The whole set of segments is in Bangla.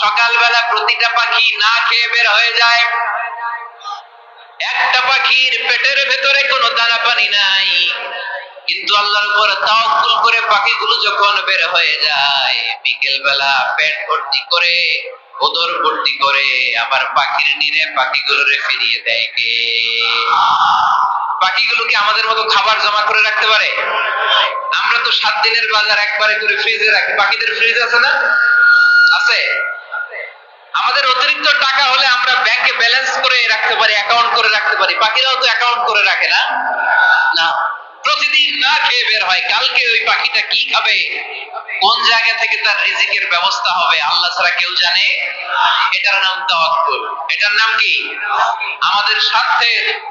সকালবেলা প্রতিটা পাখি না খেয়ে বের হয়ে যায়। একটা পাখির পেটের ভেতরে কোনো দানা পানি নাই। কিন্তু আল্লাহর উপর তাওয়াক্কুল করে পাখিগুলো যখন বের হয়ে যায় বিকেল বেলা পেট ভর্তি করে, ওদর ভর্তি করে, আবার পাখির নিরে পাখিগুলোরে ফিরিয়ে দেয় কে? পাখিগুলো কি আমাদের মতো খাবার জমা করে রাখতে পারে? আমরা তো সাত দিনের বাজার একবারে করে ফ্রিজে রাখি। পাখিদের ফ্রিজ আছে না? আছে? আমাদের অতিরিক্ত টাকা হলে আমরা ব্যাংকে ব্যালেন্স করে রাখতে পারি অ্যাকাউন্ট করে রাখতে পারি। পাখিরাও তো অ্যাকাউন্ট করে রাখে না? না। প্রতিদিন না খেয়ে বের হয়। কালকে ওই পাখিটা কি খাবে? কোন জায়গা থেকে তার রিজিকের ব্যবস্থা হবে, আল্লাহ ছাড়া কেউ জানে? এটার নাম তাওয়াক্কুল। এটার নাম কি? আমাদের স্বার্থের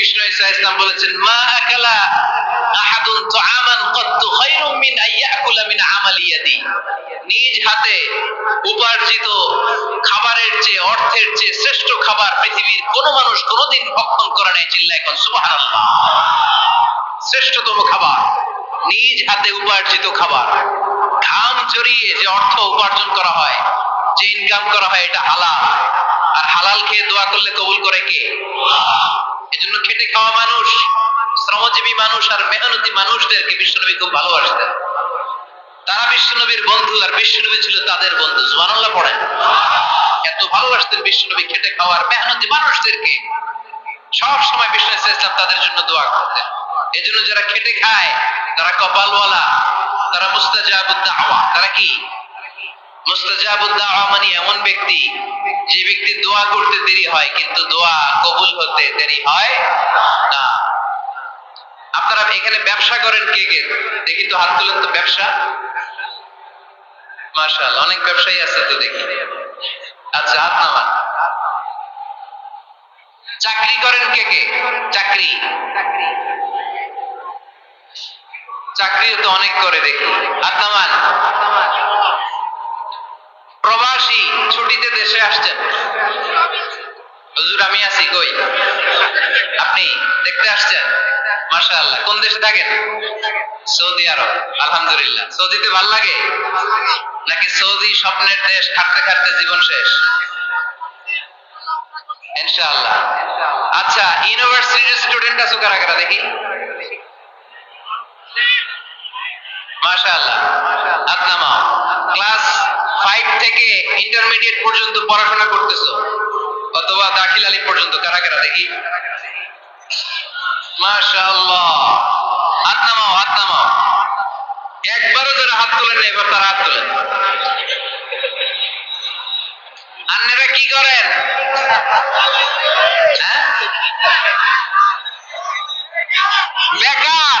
বিষ্ণু ইসা ইসলাম বলেছেন, মা আকালা আহাদুন মিন নিজ হাতে উপার্জিত খাবারের চেয়ে, অর্থের চেয়ে শ্রেষ্ঠ খাবার পৃথিবীর কোন মানুষ কোনোদিন ভক্ষণ করে নাই চিল্লা এখন শ্রেষ্ঠতম খাবার, নিজ হাতে উপার্জিত খাবার। ঘাম জড়িয়ে যে অর্থ উপার্জন করা হয়, যে ইনকাম করা হয়, এটা হালাল। আর হালাল খেয়ে দোয়া করলে কবুল করে কে? এজন্য খেটে খাওয়া মানুষ, শ্রমজীবী মানুষ আর মেহনতি মানুষদেরকে বিশ্বনবী খুব ভালোবাসতেন। তারা বিশ্বনবীর বন্ধু আর বিশ্বনবী ছিল তাদের বন্ধু, সুবহানাল্লাহ পড়েন। এত ভালোবাসতেন বিশ্বনবী খেটে খাওয়ার মেহনতি মানুষদেরকে। সব সময় বিষ্ণু ইসলাম তাদের জন্য দোয়া করতেন। এজন্য যারা খেটে খায়, তারা কপালওয়ালা, তারা মুস্তাজাবুদ দাওয়া, তারা কি? মানে আপনারা এখানে ব্যবসা করেন কে কে? দেখি তো হাত তুলেন তো ব্যবসা। মার্শাল অনেক ব্যবসায়ী আছে তো দেখি। আচ্ছা হাত নামান। চাকরি করেন কে কে? চাকরি। চাকরিও তো অনেক করে দেখি। হাত নামান। প্রবাসী ছুটিতে দেশে আসছেন। হুজুর, আমি আছি, কই? আপনি দেখতে আসছেন? মাশাআল্লাহ। কোন দেশে থাকেন? Saudi Arab. আলহামদুলিল্লাহ। সৌদিতে ভালো লাগে? নাকি সৌদি স্বপ্নের দেশ খাটতে খাটতে জীবন শেষ? ইনশাআল্লাহ। আচ্ছা ইউনিভার্সিটির স্টুডেন্ট আছো কারা কারা দেখি? মাশাআল্লাহ। হাত নামাও ক্লাস ফাইভ থেকে ইন্টারমিডিয়েট পর্যন্ত পড়াশোনা করতেছো? অথবা দাখিল আলী পর্যন্ত কারা কারা দেখি? মাশাআল্লাহ। হাত নামাও হাত নামাও। একবারও যারা হাত তোলেন না, এবার তারা হাত তোলেন। আন্নারা কি করেন? হ্যাঁ? বেকার।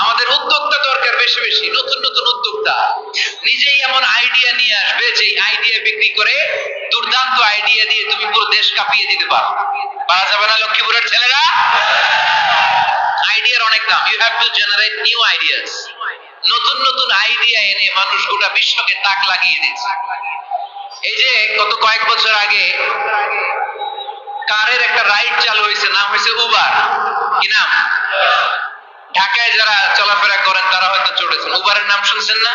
আমাদের উদ্যোক্তা দরকার বেশি বেশি, নতুন নতুন উদ্যোক্তা। নিজেই এমন আইডিয়া নিয়ে আসবে যে আইডিয়া বিক্রি করে দুর্দান্ত আইডিয়া দিয়ে তুমি পুরো দেশ কাঁপিয়ে দিতে পারো। পারা যাবে না, লক্ষ্মীপুরের ছেলেরা? আইডিয়ার অনেক দাম। You have to generate new ideas নতুন নতুন আইডিয়া এনে মানুষ গোটা বিশ্বকে তাক লাগিয়ে দিচ্ছে এই যে গত কয়েক বছর আগে কারের একটা রাইড চালু হয়েছে, নাম হয়েছে উবার কি নাম? ঢাকায় যারা চলাফেরা করেন, তারা হয়তো চড়েছেন। উবারের নাম শুনছেন না?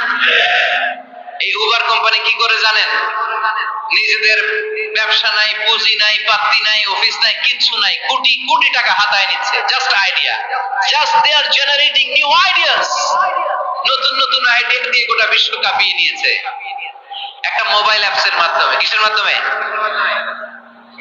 এই উবার কোম্পানি কি করে জানেন? নিজেদের ব্যবসা নাই, পুঁজি নাই পাত্তি নাই, অফিস নাই, কিচ্ছু নাই। কোটি কোটি টাকা হাতায় নিচ্ছে। Just idea just they are generating new ideas নতুন নতুন আইডিয়া দিয়ে গোটা বিশ্ব কাঁপিয়ে নিয়েছে। একটা মোবাইল অ্যাপস এর মাধ্যমে। কিসের মাধ্যমে?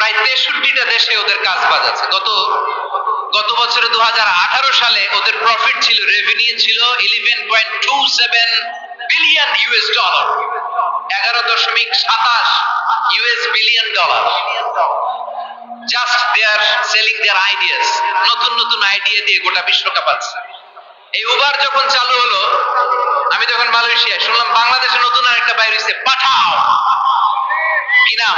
প্রায় তেষট্টিটা দেশে ওদের কাজ বাজ আছে। গত গত বছরে দু সালে ওদের প্রফিট ছিল রেভিনিউ ছিল eleven point two seven billion US dollar এগারো দশমিক সাতাশ US billion dollar just they are selling their ideas নতুন নতুন আইডিয়া দিয়ে গোটা এই উবার যখন চালু হলো, আমি যখন মালয়েশিয়ায় শুনলাম বাংলাদেশে নতুন আরেকটা বাইর হয়েছে পাঠাও। কি নাম?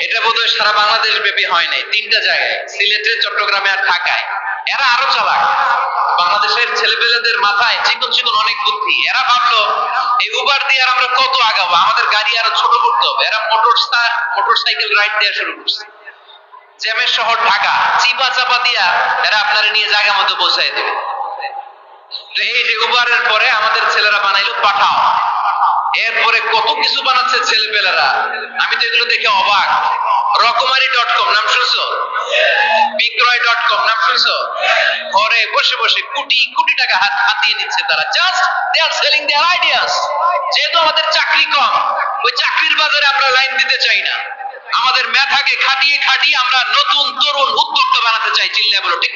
এটা বোধহয় সারা বাংলাদেশ ব্যাপী হয় নাই। তিনটা জায়গায়, সিলেটে, চট্টগ্রামে আর ঢাকায়। এরা আরও চালাক। বাংলাদেশের ছেলেপেলেদের মাথায় চিকন চিকন অনেক বুদ্ধি। এরা ভাবলো, এই উবার দিয়ে আমরা কত আগাবো? আমাদের গাড়ি আরও ছোট করতে হবে। এরা মোটর মোটর সাইকেল রাইড দেওয়া শুরু করছে। জ্যামের শহর ঢাকা। চিপা চাপা দিয়া এরা আপনারা নিয়ে জায়গা মতো পৌঁছায় দেবে। এই উবারের পরে আমাদের ছেলেরা বানাইলো পাঠাও। এরপরে কত কিছু বানাচ্ছে ছেলেপেলেরা? আমি তো এগুলো দেখে অবাক। রকমারি ডট কম নাম শুনছো? বিক্রয় ডট কম নাম শুনছো? ঘরে বসে বসে কোটি কোটি টাকা হাত হাতিয়ে নিচ্ছে তারা। Just they are selling their ideas যেহেতু আমাদের চাকরি কম, ওই চাকরির বাজারে আমরা লাইন দিতে চাই না। আমাদের মেধাকে খাটিয়ে খাটিয়ে আমরা নতুন তরুণ উদ্যোক্তা বানাতে চাই। চিল্লা বলো, ঠিক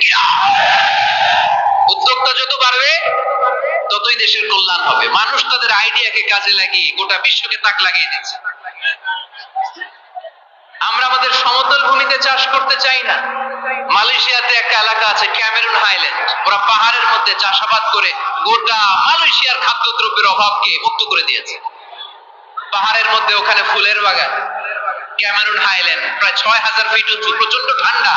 উদ্যোক্তা যত বাড়বে ততই দেশের কল্যাণ হবে, মানুষ তাদের আইডিয়াকে কাজে লাগিয়ে গোটা বিশ্বকে তাক লাগিয়ে দিচ্ছে। আমরা আমাদের সমতল ভূমিতে চাষ করতে চাই না। মালয়েশিয়াতে একটা এলাকা আছে, ক্যামেরুন হাইল্যান্ড। ওরা পাহাড়ের মধ্যে চাষাবাদ করে গোটা মালয়েশিয়ার খাদ্যদ্রব্যের অভাবকে মুক্ত করে দিয়েছে। পাহাড়ের মধ্যে ওখানে ফুলের বাগান। ক্যামেরুন হাইল্যান্ড, প্রায় ছয় হাজার ফিট উঁচু প্রচণ্ড ঠান্ডা।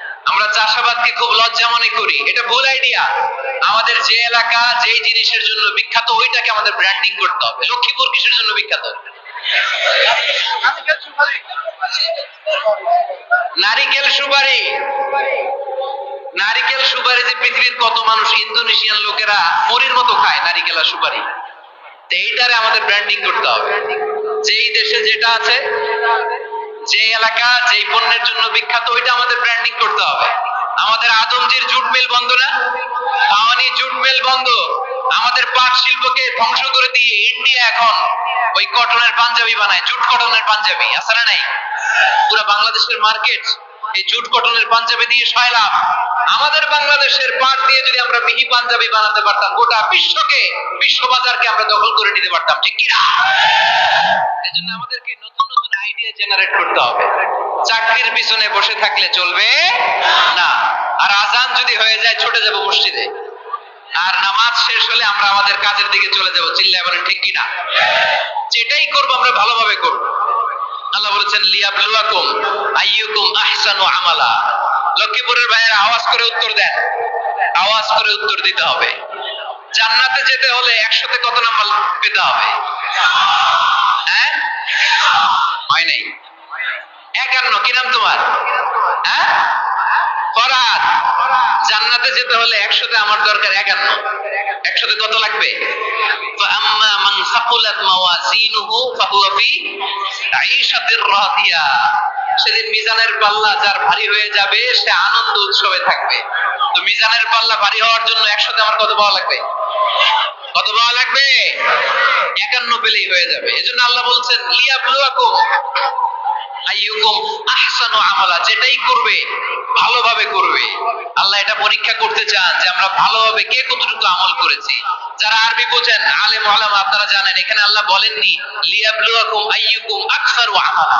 আমরা চাষাবাদকে খুব লজ্জা মনে করি। এটা ভুল আইডিয়া আমাদের যে এলাকা, যেই জিনিসের জন্য বিখ্যাত, ওইটাকে আমাদের ব্র্যান্ডিং করতে হবে। লক্ষ্মীপুর কিসের জন্য বিখ্যাত? নারিকেল সুপারি। নারিকেল সুপারি যে পৃথিবীর কত মানুষ ইন্দোনেশিয়ান লোকেরা মরির মতো খায় নারিকেল আর সুপারি। এইটারে আমাদের ব্র্যান্ডিং করতে হবে। যেই দেশে যেটা আছে যে এলাকা যেই পণ্যের জন্য বিখ্যাত, ওইটা আমাদের ব্র্যান্ডিং করতে হবে। আমাদের আদমজির জুট মিল বন্ধ না? পাওয়ানি জুট মিল বন্ধ। আমাদের পাট শিল্পকে ধ্বংস করে দিয়ে ইন্ডিয়া এখন ওই কটনের পাঞ্জাবি বানায়, জুট কটনের পাঞ্জাবি। আছে না নাই? পুরো বাংলাদেশের মার্কেট এই জুট কটনের পাঞ্জাবি দিয়ে সয়লাভ আমাদের বাংলাদেশের পাট দিয়ে যদি আমরা মিহি পাঞ্জাবি বানাতে পারতাম, গোটা বিশ্বকে বিশ্ব বাজারকে আমরা দখল করে নিতে পারতাম, ঠিক কিনা এই জন্য আমাদেরকে নতুন আইডিয়া জেনারেট করতে হবে। চাকরির পিছনে বসে থাকলে চলবে না। আর আজান যদি হয়ে যায়, ছুটে যাব মসজিদে। আর নামাজ শেষ হলে আমরা আমাদের কাজের দিকে চলে যাব। চিল্লায় বলেন, ঠিক কিনা? যেটাই করব আমরা ভালোভাবে করব। আল্লাহ বলেছেন আইয়ুকুম আমালা। লক্ষ্মীপুরের আওয়াজ করে উত্তর দেন। আওয়াজ করে উত্তর দিতে হবে। জান্নাতে যেতে হলে একসাথে কত নাম্বার পেতে হবে? হয় নাই একান্ন কি নাম তোমার হ্যাঁ ফরহাদ জান্নাতে যেতে হলে একশোতে আমার দরকার একান্ন একশোতে কত লাগবে فأما من ثقلت موازينه فهو في عيشة راضية সেদিন মিজানের পাল্লা যার ভারী হয়ে যাবে সে আনন্দ উৎসবে থাকবে তো মিজানের পাল্লা ভারী হওয়ার জন্য একশোতে আমার কত পাওয়া লাগবে কত পাওয়া লাগবে? একান্ন পেলেই হয়ে যাবে। এজন্য আল্লাহ বলছেন যেটাই করবে, ভালোভাবে করবে। আল্লাহ এটা পরীক্ষা করতে চান যে আমরা ভালোভাবে কে কতটুকু আমল করেছি। যারা আরবি বোঝেন, আলেম, ওলামা, আপনারা জানেন, এখানে আল্লাহ বলেননি, লিয়াবলুয়াকুম আইয়ুকুম আকসারু আমালা।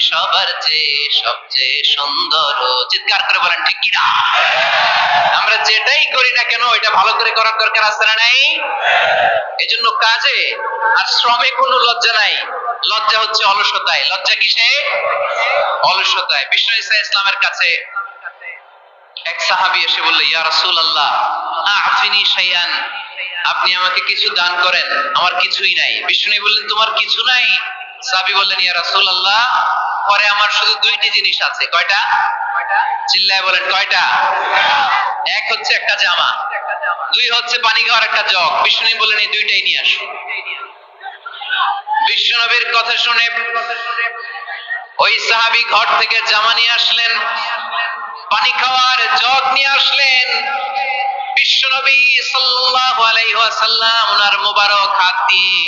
সবার চেয়ে সবচেয়ে সুন্দর চিৎকার করে বলেন, ঠিক কিনা? আমরা যেটাই করি না কেন এটা ভালো করে করার দরকার আছে না নাই? কাজে আর শ্রমে কোনো লজ্জা নাই। লজ্জা হচ্ছে অলসতায়। লজ্জা কিসে? অলসতায়। ইসলামের কাছে এক সাহাবি এসে বলল, ইয়া আল্লাহ আফিনি আপনি আমাকে কিছু দান করেন, আমার কিছুই নাই। বিষ্ণু বললেন, তোমার কিছু নাই? সাহাবি বললেন, ইয়া রাসূল আল্লাহ পরে আমার শুধু দুইটি জিনিস আছে। কয়টা? চিল্লায় বলেন, কয়টা? এক হচ্ছে একটা জামা, দুই হচ্ছে পানি খাওয়ার একটা জগ। বিষ্ণু বললেন, এই দুইটাই নিয়ে আসো। বিশ্বনবীর কথা শুনে ওই সাহাবি ঘর থেকে জামা নিয়ে আসলেন, পানি খাওয়ার জগ নিয়ে আসলেন। বিশ্বনবী সাল্লাল্লাহু আলাইহি ওয়াসাল্লাম ওনার মোবারক হাত দিয়ে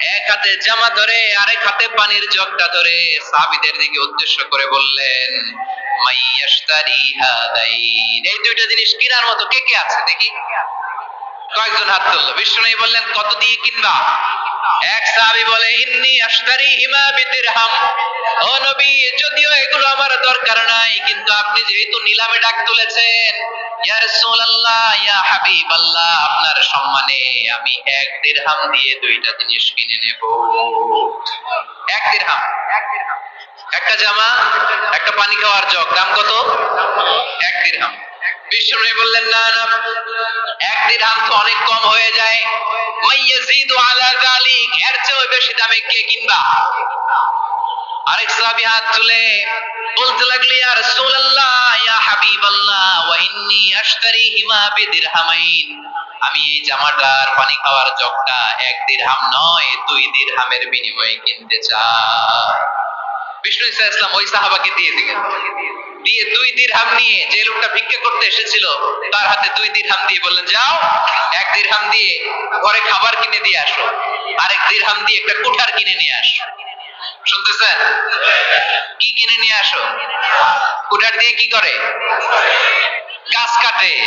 এক হাতে জামা ধরে, আরেক হাতে পানির জগটা ধরে। সাহাবিদের দিকে উদ্দেশ্য করে বললেন, মাইয়াশতারি হাদাইন। এই দুইটা জিনিস কিনার মতো কে কে আছে দেখি? কয়েকজন হাত তুললো। বিষ্ণু বললেন, কত দিয়ে কিনবা? এক সাহাবী বলে, ইন্নি আশতারি হিমা বিদিরহাম। ও নবী, যদিও এগুলো আমার দরকার নাই, কিন্তু আপনি যেহেতু নিলামে ডাক তুলেছেন, ইয়া রাসূলুল্লাহ, ইয়া হাবিবাল্লাহ, আপনার সম্মানে আমি এক দিরহাম দিয়ে দুইটা জিনিস কিনে নেব। এক দিরহাম। একটা জামা, একটা পানি খাওয়ার জগ, দাম কত? বললেন, না না অনেক কম হয়ে যায়। আলা যালিক, এর চেয়ে বেশি দামে কে কিনবা? আরেক হাত তুলে বলতে লাগলি রাসূলুল্লাহ, ইয়া হাবিবাল্লাহ, ওয়া ইন্নী আশতারি হিমা বিদিরহামাইন। আমি এই জামাটার পানি খাওয়ার জগটা এক দিরহাম নয়, দুই দিরহামের বিনিময়ে কিনতে চাই। বিষ্ণু ইসা ইসলাম ওই সাহাবাকে দিয়ে দিলেন। দিয়ে দুই দিরহাম নিয়ে যে লোকটা ভিক্ষা করতে এসেছিল, তার হাতে দুই দিরহাম দিয়ে বললেন, যাও, এক দিরহাম দিয়ে ঘরে খাবার কিনে দিয়ে আসো। আরেক দিরহাম দিয়ে একটা কুঠার কিনে নিয়ে আসো। শুনতেছেন? কি কিনে নিয়ে আসো? কুঠার দিয়ে কি করে? গাছ কাটে।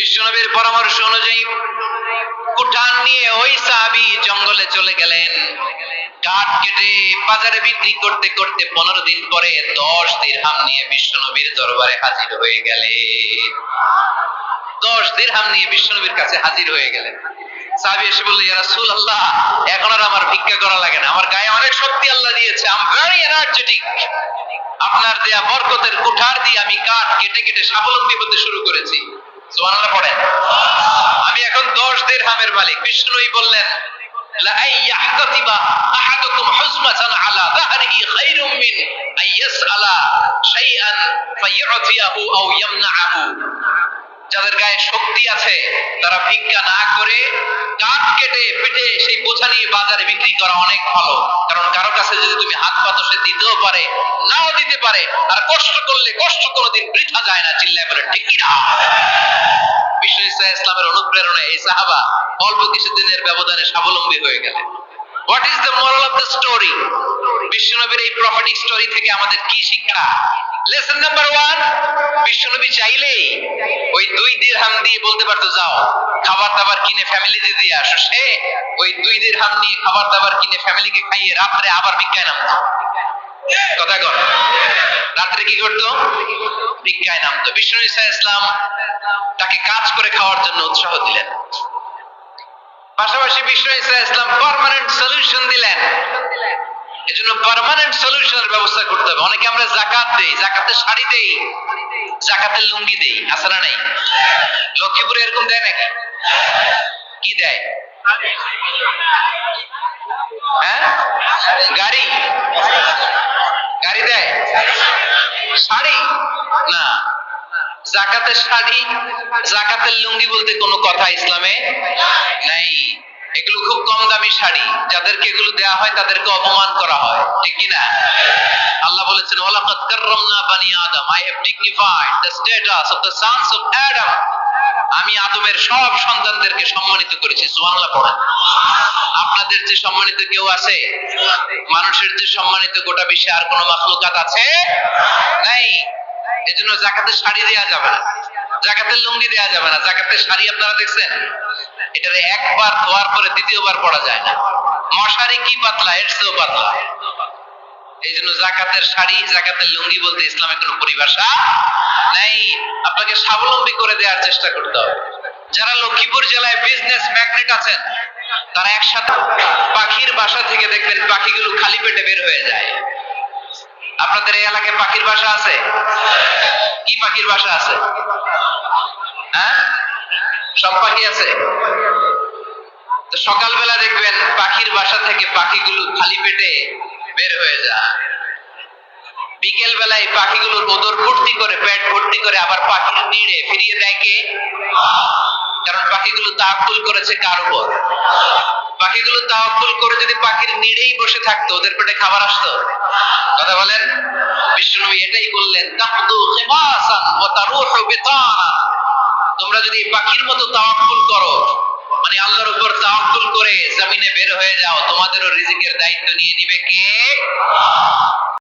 বিশ্বনবীর পরামর্শ অনুযায়ী কুঠার নিয়ে ওই সাহাবি জঙ্গলে চলে গেলেন। কাঠ কেটে বাজারে বিক্রি করতে করতে পনেরো দিন পরে দশ দিরহাম নিয়ে বিশ্বনবীর দরবারে হাজির হয়ে গেলেন। দশ দিরহাম নিয়ে বিশ্বনবীর কাছে হাজির হয়ে গেলেন। সাহাবি এসে বলল ইয়া রাসূলুল্লাহ, এখন আর আমার ভিক্ষা করা লাগে না। আমার গায়ে অনেক শক্তি আল্লাহ দিয়েছে। আই ভেরি এনার্জেটিক আপনার দেয়া বরকতের কুঠার দিয়ে আমি কাঠ কেটে কেটে স্বাবলম্বী হতে শুরু করেছি। সুবহানাল্লাহ পড়েন আমি এখন 10 দিরহামের মালিক বিষ্ণুই বললেন লা আইয়াহতাতিবা আহাদুকুম হুজমাতান আলা যাহরিহি খায়রুম মিন আইয়াসআলা শাইআন ফায়ু'তিয়াহু আও ইয়ামনাআহু যাদের গায়ে শক্তি আছে, তারা ভিক্ষা না করে কাঠ কেটে পেটে সেই বোঝা নিয়ে বাজারে বিক্রি করা অনেক ভালো। কারণ কারও কাছে যদি তুমি হাত পাতো সে দিতেও পারে, নাও দিতে পারে, আর কষ্ট করলে কষ্ট কোনোদিন বৃথা যায় না, চিল্লায় বলে, ঠিক না ইসলামের অনুপ্রেরণায় এই সাহাবা অল্প কিছুদিনের ব্যবধানে স্বাবলম্বী হয়ে গেলেন। What is the moral of the story বিশ্বনবীর এই স্টোরি থেকে আমাদের কি শিক্ষা? লেসন নাম্বার ওয়ান বিশ্বনবী চাইলেই ওই দুই দিরহাম দিয়ে বলতে পারতো, যাও, খাবার দাবার কিনে ফ্যামিলিতে দিয়ে আসো। সে ওই দুই দিরহাম নিয়ে খাবার দাবার কিনে ফ্যামিলিকে খাইয়ে রাত্রে আবার ভিক্ষায় নামতো। কথা কর রাত্রে কি করতো? ভিক্ষায় নামতো। বিষ্ণু ইসা ইসলাম তাকে কাজ করে খাওয়ার জন্য উৎসাহ দিলেন। পাশাপাশি বিষ্ণু ইসা ইসলাম পার্মানেন্ট সলিউশন দিলেন। এজন্য পার্মানেন্ট সলিউশনের ব্যবস্থা করতে হবে। অনেকে আমরা জাকাত দেই, জাকাতের শাড়ি দেই, জাকাতের লুঙ্গি দেই আছে না এরকম দেয় নাকি? কি দেয়? হ্যাঁ? গাড়ি? গাড়ি দেয়? শাড়ি? না। জাকাতের শাড়ি, জাকাতের লুঙ্গি বলতে কোনো কথা ইসলামে নাই। এগুলো খুব কম দামি শাড়ি। যাদেরকে এগুলো দেয়া হয়, তাদেরকে অপমান করা হয়। ঠিক কি না আল্লাহ বলেছেন, ওয়ালাকাদ কাররামনা বানি আদম। I have dignified the status of the sons of Adam আমি আদমের সব সন্তানদেরকে সম্মানিত করেছি। সুবহানাল্লাহ পড়েন। আপনাদের যে সম্মানিত কেউ আছে? মানুষের যে সম্মানিত গোটা বিশ্বে আর কোনো মাখলুকাত আছে? নাই। এজন্য জাকাতের শাড়ি দেয়া যাবে না। জাকাতের লুঙ্গি দেয়া যাবে না। জাকাতের শাড়ি আপনারা দেখছেন? এটার একবার ধোয়ার পরে দ্বিতীয়বার পরা যায় না। মশারি কি পাতলা, এর চেয়েও পাতলা। এই জন্য জাকাতের শাড়ি, জাকাতের লুঙ্গি বলতে ইসলামের কোনো পরিভাষা নাই। আপনাকে স্বাবলম্বী করে দেওয়ার চেষ্টা করতে হবে। যারা লক্ষ্মীপুর জেলায় বিজনেস ম্যাগনেট আছেন, তারা একসাথে পাখির বাসা থেকে দেখবেন পাখিগুলো খালি পেটে বের হয়ে যায়। আপনাদের এই এলাকায় পাখির বাসা আছে? কি পাখির বাসা আছে? হ্যাঁ? সব পাখি আছে? তো সকালবেলা দেখবেন পাখির বাসা থেকে পাখিগুলো খালি পেটে বের হয়ে যায়। বিকেল বেলায় পাখিগুলোর ওদর ভর্তি করে, পেট ভর্তি করে আবার পাখির নিড়ে ফিরিয়ে দেয় কে? কারণ পাখিগুলো তাকুল করেছে কার উপর? পাখিগুলো তাওয়াক্কুল করে যদি পাখির নিড়েই বসে থাকতো, ওদের পেটে খাবার আসতো? কথা বলেন? বিষ্ণুনবী এটাই বললেন, তাহদু খিমাসান ওয়া তারুহু বিতানা তোমরা যদি পাখির মতো তাওয়াক্কুল করো মানে আল্লাহর উপর তাওয়াক্কুল করে জমিনে বের হয়ে যাও, তোমাদেরও রিজিকের দায়িত্ব নিয়ে নিবে কে?